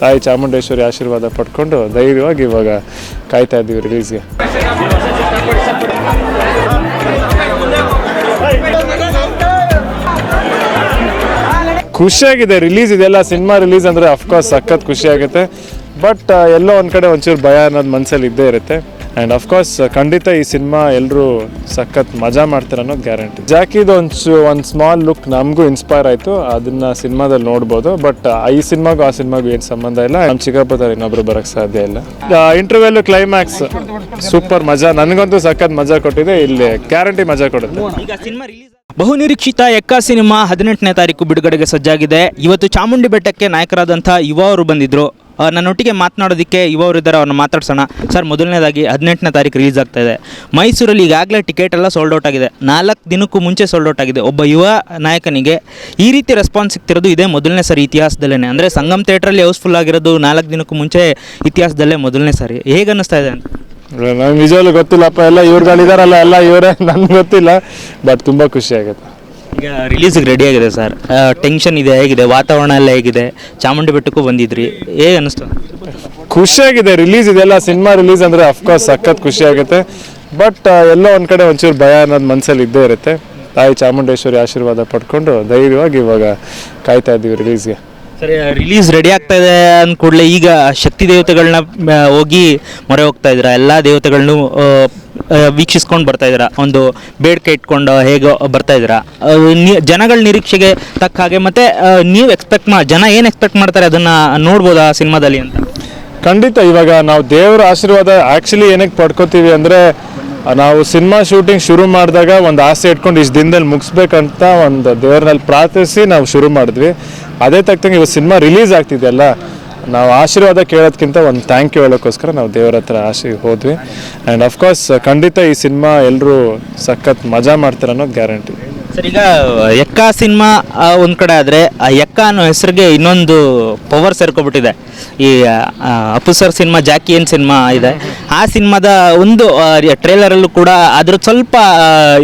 ತಾಯಿ ಚಾಮುಂಡೇಶ್ವರಿ ಆಶೀರ್ವಾದ ಪಡ್ಕೊಂಡು ಧೈರ್ಯವಾಗಿ ಇವಾಗ ಕಾಯ್ತಾ ಇದ್ದೀವಿ ರಿಲೀಸ್ಗೆ ಖುಷಿಯಾಗಿದೆ ರಿಲೀಸ್ ಇದೆಲ್ಲ ಸಿನಿಮಾ ರಿಲೀಸ್ ಅಂದರೆ ಅಫ್ಕೋರ್ಸ್ ಸಖತ್ ಖುಷಿ ಆಗುತ್ತೆ. ಬಟ್ ಎಲ್ಲೋ ಒಂದು ಕಡೆ ಒಂಚೂರು ಭಯ ಅನ್ನೋದು ಮನಸ್ಸಲ್ಲಿ ಇದ್ದೇ ಇರುತ್ತೆ. ಆ್ಯಂಡ್ ಅಫ್ಕೋರ್ಸ್ ಖಂಡಿತ ಈ ಸಿನಿಮಾ ಎಲ್ಲರೂ ಸಖತ್ ಮಜಾ ಮಾಡ್ತಾರೆ ಅನ್ನೋದು ಗ್ಯಾರಂಟಿ. ಜಾಕಿದು ಒಂದು ಒಂದು ಸ್ಮಾಲ್ ಲುಕ್ ನಮಗೂ ಇನ್ಸ್ಪೈರ್ ಆಯಿತು. ಅದನ್ನ ಸಿನಿಮಾದಲ್ಲಿ ನೋಡ್ಬೋದು. ಬಟ್ ಈ ಸಿನಿಮಾಗೂ ಆ ಸಿನಿಮಾಗೂ ಏನು ಸಂಬಂಧ ಇಲ್ಲ. ನಮ್ಮ ಚಿಕ್ಕಪ್ಪದವ್ರು ಇನ್ನೊಬ್ರು ಬರೋಕ್ಕೆ ಸಾಧ್ಯ ಇಲ್ಲ. ಇಂಟರ್ವ್ಯೂಲು ಕ್ಲೈಮ್ಯಾಕ್ಸ್ ಸೂಪರ್ ಮಜಾ. ನನಗಂತೂ ಸಖತ್ ಮಜಾ ಕೊಟ್ಟಿದೆ. ಇಲ್ಲಿ ಗ್ಯಾರಂಟಿ ಮಜಾ ಕೊಡುತ್ತೆ. ಬಹುನಿರೀಕ್ಷಿತ ಎಕ್ಕ ಸಿನಿಮಾ ಹದಿನೆಂಟನೇ ತಾರೀಕು ಬಿಡುಗಡೆಗೆ ಸಜ್ಜಾಗಿದೆ. ಇವತ್ತು ಚಾಮುಂಡಿ ಬೆಟ್ಟಕ್ಕೆ ನಾಯಕರಾದಂಥ ಯುವ ಅವರು ಬಂದಿದ್ರು. ನನ್ನೊಟ್ಟಿಗೆ ಮಾತನಾಡೋದಕ್ಕೆ ಅವರು ಇದ್ದಾರೆ, ಅವ್ರನ್ನ ಮಾತಾಡ್ಸೋಣ. ಸರ್, ಮೊದಲನೇದಾಗಿ ಹದಿನೆಂಟನೇ ತಾರೀಕು ರಿಲೀಸ್ ಆಗ್ತಾ ಇದೆ. ಮೈಸೂರಲ್ಲಿ ಈಗಾಗಲೇ ಟಿಕೆಟ್ ಎಲ್ಲ ಸೋಲ್ಡ್ ಔಟ್ ಆಗಿದೆ. ನಾಲ್ಕು ದಿನಕ್ಕೂ ಮುಂಚೆ ಸೋಲ್ಡ್ ಔಟ್ ಆಗಿದೆ. ಒಬ್ಬ ಯುವ ನಾಯಕನಿಗೆ ಈ ರೀತಿ ರೆಸ್ಪಾನ್ಸ್ ಸಿಗ್ತಿರೋದು ಇದೇ ಮೊದಲನೇ ಸರಿ ಇತಿಹಾಸದಲ್ಲೇ ಅಂದರೆ ಸಂಗಮ್ ಥಿಯೇಟ್ರಲ್ಲಿ ಹೌಸ್ಫುಲ್ ಆಗಿರೋದು ನಾಲ್ಕು ದಿನಕ್ಕೂ ಮುಂಚೆ ಇತಿಹಾಸದಲ್ಲೇ ಮೊದಲನೇ ಸರಿ. ಹೇಗೆ ಅನ್ನಿಸ್ತಾ ಇದೆ ಅಂತ? ನಿಜವಾಗ್ಲೂ ಗೊತ್ತಿಲ್ಲಪ್ಪ ಎಲ್ಲ ಇವ್ರುಗಳಿದಾರಲ್ಲ, ಎಲ್ಲ ಇವರೇ. ನನಗೆ ಗೊತ್ತಿಲ್ಲ. ಬಟ್ ತುಂಬ ಖುಷಿ ಆಗುತ್ತೆ. ಈಗ ರಿಲೀಸಿಗೆ ರೆಡಿ ಆಗಿದೆ ಸರ್ ಟೆನ್ಷನ್ ಇದೆ ಹೇಗಿದೆ? ವಾತಾವರಣ ಎಲ್ಲ ಹೇಗಿದೆ? ಚಾಮುಂಡಿ ಬೆಟ್ಟಕ್ಕೂ ಬಂದಿದ್ರಿ. ಹೇಗೆ ಅನಿಸ್ತು? ಖುಷಿಯಾಗಿದೆ ರಿಲೀಸ್ ಇದೆಲ್ಲ ಸಿನಿಮಾ ರಿಲೀಸ್ ಅಂದರೆ ಅಫ್ಕೋರ್ಸ್ ಸಖತ್ ಖುಷಿ ಆಗುತ್ತೆ ಬಟ್ ಎಲ್ಲ ಒಂದು ಕಡೆ ಒಂಚೂರು ಭಯ ಅನ್ನೋದು ಮನಸ್ಸಲ್ಲಿ ಇದ್ದೇ ಇರುತ್ತೆ. ತಾಯಿ ಚಾಮುಂಡೇಶ್ವರಿ ಆಶೀರ್ವಾದ ಪಡ್ಕೊಂಡು ಧೈರ್ಯವಾಗಿ ಇವಾಗ ಕಾಯ್ತಾ ಇದ್ದೀವಿ ರಿಲೀಸ್ಗೆ ಸರಿ ರಿಲೀಸ್ ರೆಡಿ ಆಗ್ತಾ ಇದೆ ಅಂದ ಕೂಡಲೇ ಈಗ ಶಕ್ತಿ ದೇವತೆಗಳನ್ನ ಹೋಗಿ ಮೊರೆ ಹೋಗ್ತಾ ಇದ್ದೀರಾ ಎಲ್ಲ ದೇವತೆಗಳನ್ನೂ ವೀಕ್ಷಿಸ್ಕೊಂಡು ಬರ್ತಾ ಇದ್ದೀರಾ? ಒಂದು ಬೇಡಿಕೆ ಇಟ್ಕೊಂಡು ಹೇಗೆ ಬರ್ತಾ ಇದ್ದೀರಾ? ಜನಗಳ ನಿರೀಕ್ಷೆಗೆ ತಕ್ಕ ಹಾಗೆ ಮತ್ತು ನೀವು ಎಕ್ಸ್ಪೆಕ್ಟ್ ಮಾ, ಜನ ಏನು ಎಕ್ಸ್ಪೆಕ್ಟ್ ಮಾಡ್ತಾರೆ ಅದನ್ನು ಆ ಸಿನಿಮಾದಲ್ಲಿ ಅಂತ? ಖಂಡಿತ, ಇವಾಗ ನಾವು ದೇವರ ಆಶೀರ್ವಾದ ಆ್ಯಕ್ಚುಲಿ ಏನಕ್ಕೆ ಪಡ್ಕೋತೀವಿ ಅಂದರೆ ನಾವು ಸಿನಿಮಾ ಶೂಟಿಂಗ್ ಶುರು ಮಾಡಿದಾಗ ಒಂದು ಆಸೆ ಇಟ್ಕೊಂಡು ಇಷ್ಟು ದಿನದಲ್ಲಿ ಮುಗಿಸ್ಬೇಕಂತ ಒಂದು ದೇವರಲ್ಲಿ ಪ್ರಾರ್ಥಿಸಿ ನಾವು ಶುರು ಮಾಡಿದ್ವಿ. ಅದೇ ತಕ್ಕಂಗೆ ಇವಾಗ ಸಿನಿಮಾ ರಿಲೀಸ್ ಆಗ್ತಿದೆಯಲ್ಲ ನಾವು ಆಶೀರ್ವಾದ ಕೇಳೋದಕ್ಕಿಂತ ಒಂದು ಥ್ಯಾಂಕ್ ಯು ಹೇಳೋಕ್ಕೋಸ್ಕರ ನಾವು ದೇವರ ಹತ್ರ ಆಶೆ ಹೋದ್ವಿ. ಆ್ಯಂಡ್ ಅಫ್ಕೋರ್ಸ್ ಖಂಡಿತ ಈ ಸಿನಿಮಾ ಎಲ್ಲರೂ ಸಖತ್ ಮಜಾ ಮಾಡ್ತಾರೆ ಅನ್ನೋದು ಗ್ಯಾರಂಟಿ ಸರ್, ಈಗ ಎಕ್ಕ ಸಿನಿಮಾ ಒಂದು ಕಡೆ ಆದರೆ ಆ ಎಕ್ಕ ಅನ್ನೋ ಹೆಸರಿಗೆ ಇನ್ನೊಂದು ಪವರ್ ಸೇರ್ಕೊಬಿಟ್ಟಿದೆ. ಈ ಅಪ್ಪು ಸರ್ ಸಿನಿಮಾ, ಜಾಕಿ ಏನು ಸಿನಿಮಾ ಇದೆ. ಆ ಸಿನಿಮಾದ ಒಂದು ಟ್ರೇಲರಲ್ಲೂ ಕೂಡ ಅದ್ರ ಸ್ವಲ್ಪ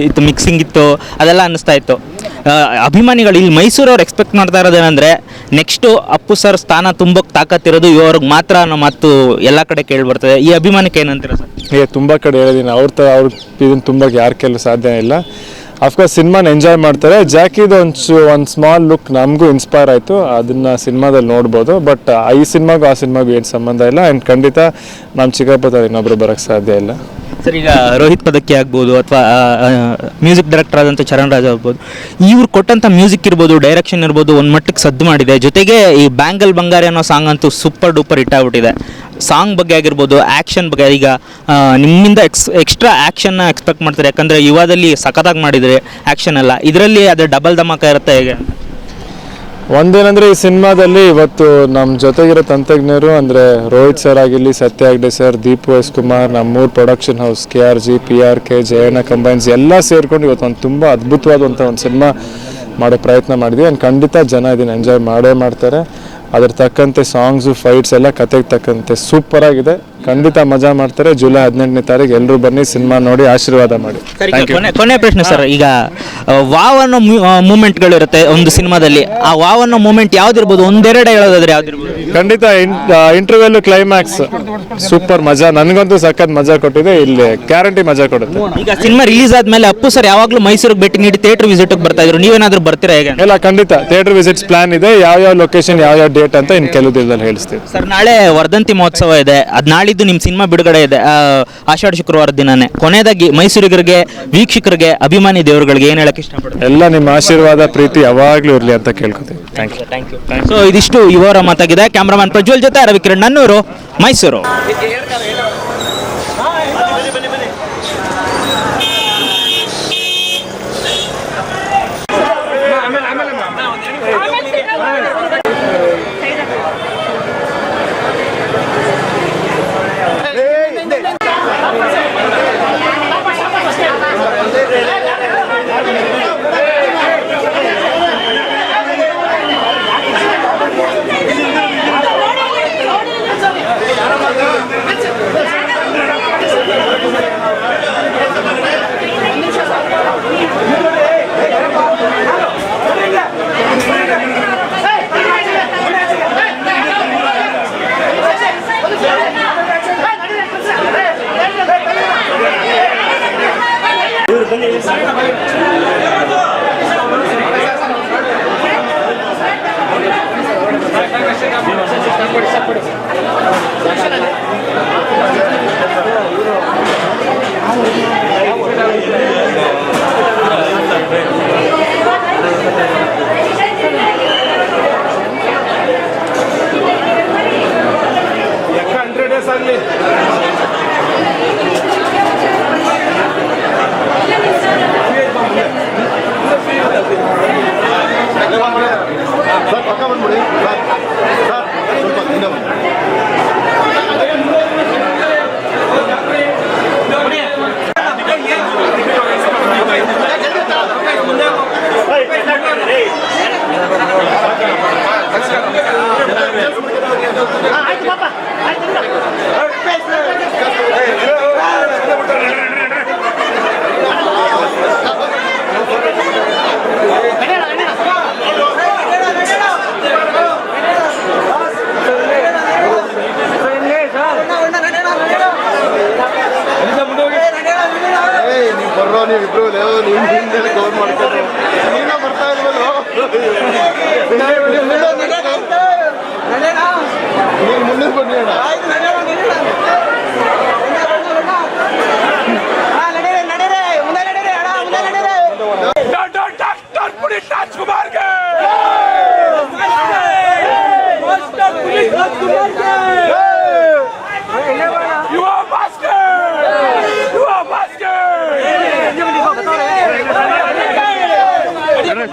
ಇತ್ತು ಮಿಕ್ಸಿಂಗ್ ಇತ್ತು, ಅದೆಲ್ಲ ಅನ್ನಿಸ್ತಾ ಇತ್ತು. ಅಭಿಮಾನಿಗಳು ಇಲ್ಲಿ ಮೈಸೂರವ್ರು ಎಕ್ಸ್ಪೆಕ್ಟ್ ಮಾಡ್ತಾ ಇರೋದೇನೆಂದರೆ ನೆಕ್ಸ್ಟು ಅಪ್ಪು ಸರ್ ಸ್ಥಾನ ತುಂಬಕ್ಕೆ ತಾಕತ್ತಿರೋದು ಇವ್ರಿಗೆ ಮಾತ್ರ ಅನ್ನೋ ಮಾತು ಎಲ್ಲ ಕಡೆ ಕೇಳಿ ಬರ್ತದೆ. ಈ ಅಭಿಮಾನಕ್ಕೆ ಏನಂತೀರ ಸರ್? ಏ, ತುಂಬ ಕಡೆ ಹೇಳಿದ್ದೀನಿ ಅವ್ರ ತ ಅವ್ರ ಇದನ್ನು ತುಂಬಕ್ಕೆ ಯಾರ ಕೇಳಲು ಸಾಧ್ಯ ಇಲ್ಲ. ಅಫ್ಕೋರ್ಸ್ ಸಿನಿಮಾನ ಎಂಜಾಯ್ ಮಾಡ್ತಾರೆ. ಜಾಕಿದು ಒಂದು ಒಂದು ಸ್ಮಾಲ್ ಲುಕ್ ನಮಗೂ ಇನ್ಸ್ಪೈರ್ ಆಯಿತು. ಅದನ್ನು ಸಿನಿಮಾದಲ್ಲಿ ನೋಡ್ಬೋದು. ಬಟ್ ಈ ಸಿನಿಮಾಗೂ ಆ ಸಿನಿಮಾಗೂ ಏನು ಸಂಬಂಧ ಇಲ್ಲ. ಆ್ಯಂಡ್ ಖಂಡಿತ ನಮ್ಮ ಚಿಕ್ಕಪ್ಪದವ್ರು ಇನ್ನೊಬ್ಬರು ಬರೋಕ್ಕೆ ಸಾಧ್ಯ ಇಲ್ಲ. ಸರ್, ಈಗ ರೋಹಿತ್ ಪದಕ್ಕೆ ಆಗ್ಬೋದು ಅಥವಾ ಮ್ಯೂಸಿಕ್ ಡೈರೆಕ್ಟರ್ ಆದಂಥ ಚರಣ್ ರಾಜ್ ಆಗ್ಬೋದು. ಇವ್ರು ಕೊಟ್ಟಂಥ ಮ್ಯೂಸಿಕ್ ಇರ್ಬೋದು ಡೈರೆಕ್ಷನ್ ಇರ್ಬೋದು, ಒಂದು ಮಟ್ಟಕ್ಕೆ ಸದ್ದು ಮಾಡಿದೆ. ಜೊತೆಗೆ ಈ ಬ್ಯಾಂಗಲ್ ಬಂಗಾರಿ ಅನ್ನೋ ಸಾಂಗ್ ಅಂತೂ ಸೂಪರ್ ಡೂಪರ್ ಹಿಟ್ ಆಗ್ಬಿಟ್ಟಿದೆ. ಸಾಂಗ್ ಬಗ್ಗೆ ಆಗಿರ್ಬೋದು ಆ್ಯಕ್ಷನ್ ಬಗ್ಗೆ, ಈಗ ನಿಮ್ಮಿಂದ ಎಕ್ಸ್, ಎಕ್ಸ್ಟ್ರಾ ಆ್ಯಕ್ಷನ್ನ ಎಕ್ಸ್ಪೆಕ್ಟ್ ಮಾಡ್ತಾರೆ? ಯಾಕಂದರೆ ಯುವದಲ್ಲಿ ಸಖತ್ತಾಗಿ ಮಾಡಿದರೆ ಆ್ಯಕ್ಷನ್ ಎಲ್ಲ. ಇದರಲ್ಲಿ ಅದು ಡಬಲ್ ಧಮಾಕ ಇರುತ್ತೆ ಹೇಗೆ? ಒಂದೇನಂದರೆ ಈ ಸಿನಿಮಾದಲ್ಲಿ ಇವತ್ತು ನಮ್ಮ ಜೊತೆಗಿರೋ ತಂತ್ರಜ್ಞರು, ಅಂದರೆ ರೋಹಿತ್ ಸರ್ ಆಗಿರಲಿ, ಸತ್ಯ ಹೆಗ್ಡೆ ಸರ್, ದೀಪು ಎಸ್ ಕುಮಾರ್, ನಮ್ಮೂರು production house K R G, P R K, Jayanna combines ಎಲ್ಲ ಸೇರಿಕೊಂಡು ಇವತ್ತು ಒಂದು ತುಂಬ ಅದ್ಭುತವಾದಂಥ ಒಂದು ಸಿನಿಮಾ ಮಾಡೋ ಪ್ರಯತ್ನ ಮಾಡಿದ್ವಿ. ಆ್ಯಂಡ್ ಖಂಡಿತ ಜನ ಇದನ್ನು ಎಂಜಾಯ್ ಮಾಡೇ ಮಾಡ್ತಾರೆ. ಅದ್ರ ತಕ್ಕಂತೆ ಸಾಂಗ್ಸು ಫೈಟ್ಸ್ ಎಲ್ಲ ಕತೆಗೆ ತಕ್ಕಂತೆ. ಸೂಪರ್ ಆಗಿದೆ. ಖಂಡಿತ ಮಜಾ ಮಾಡ್ತಾರೆ. ಜುಲೈ ಹದಿನೆಂಟನೇ ತಾರೀಕು ಎಲ್ಲರೂ ಬನ್ನಿ ಸಿನಿಮಾ ನೋಡಿ ಆಶೀರ್ವಾದ ಮಾಡಿ. ಕೊನೆ ಕೊನೆ ಪ್ರಶ್ನೆ ಸರ್ ಈಗ ವಾವ್ ಅನ್ನೋ ಮೂಮೆಂಟ್ಗಳು ಇರುತ್ತೆ ಒಂದು ಸಿನಿಮಾದಲ್ಲಿ. ಆ ವಾವ್ ಅನ್ನೋ ಮೂಮೆಂಟ್ ಯಾವ್ದಿರ್ಬೋದು? ಒಂದೆರಡು ಹೇಳೋದಾದ್ರೆ ಯಾವ್ದಿರ್ಬೋದು? ಖಂಡಿತ ಇಂಟರ್ವ್ಯೂ ಕ್ಲೈಮ್ಯಾಕ್ಸ್ ಸೂಪರ್ ಮಜಾ. ನನಗಂತೂ ಸಖತ್ ಮಜಾ ಕೊಟ್ಟಿದೆ. ಇಲ್ಲಿ ಗ್ಯಾರಂಟಿ ಮಜಾ ಕೊಡುತ್ತೆ. ಈಗ ಸಿನಿಮಾ ರಿಲೀಸ್ ಆದ್ಮೇಲೆ ಅಪ್ಪು ಸರ್ ಯಾವಾಗಲೂ ಮೈಸೂರಿಗೆ ಭೇಟಿ ನೀಡಿ ಥಿಯೇಟರ್ ವಿಸಿಟ್ ಬರ್ತಾ ಇದ್ರು. ನೀವೇನಾದ್ರೂ ಬರ್ತೀರಾ ಹೇಗೆ ಇಲ್ಲ ಖಂಡಿತ. ಥಿಯೇಟರ್ ವಿಸಿಟ್ಸ್ ಪ್ಲಾನ್ ಇದೆ. ಯಾವ ಯಾವ ಲೊಕೇಶನ್ ಯಾವ ಯಾವ ಡೇಟ್ ಅಂತ ಇನ್ನು ಕೆಲವು ದಿನದಲ್ಲಿ ಹೇಳಿಸ್ತೀವಿ. ಸರ್ ನಾಳೆ ವರ್ಧಂತಿ ಮಹೋತ್ಸವ ಇದೆ. ಅದ್ ನಾಳಿದ್ದು ನಿಮ್ಮ ಸಿನಿಮಾ ಬಿಡುಗಡೆ ಇದೆ. ಆಷಾಢ ಶುಕ್ರವಾರ ದಿನನೇ. ಕೊನೆಯದಾಗಿ ಮೈಸೂರಿಗರಿಗೆ ವೀಕ್ಷಕರಿಗೆ ಅಭಿಮಾನಿ ದೇವರುಗಳಿಗೆ ಏನು ಹೇಳಕ್ಕೆ ಇಷ್ಟಪಡ್ತೀನಿ ಎಲ್ಲ ನಿಮ್ಮ ಆಶೀರ್ವಾದ ಪ್ರೀತಿ ಯಾವಾಗಲೂ ಇರಲಿ ಅಂತ ಕೇಳ್ಕೊತೀವಿ. Thank you thank you so ಇದಿಷ್ಟು ಇವರ ಮಾತಾಗಿದೆ. ಕ್ಯಾಮ್ರಾಮನ್ ಪ್ರಜ್ವಲ್ ಜೊತೆ ರವಿಕಿರಣ್ ನನ್ನೂರು ಮೈಸೂರು. अगले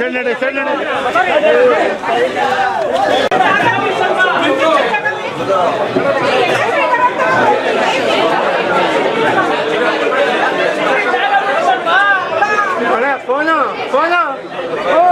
¡Cállate! ¡Cállate! ¡Cállate! ¡Cállate! ¡Cállate! ¡Cállate! ¡Cállate! ¡Cállate!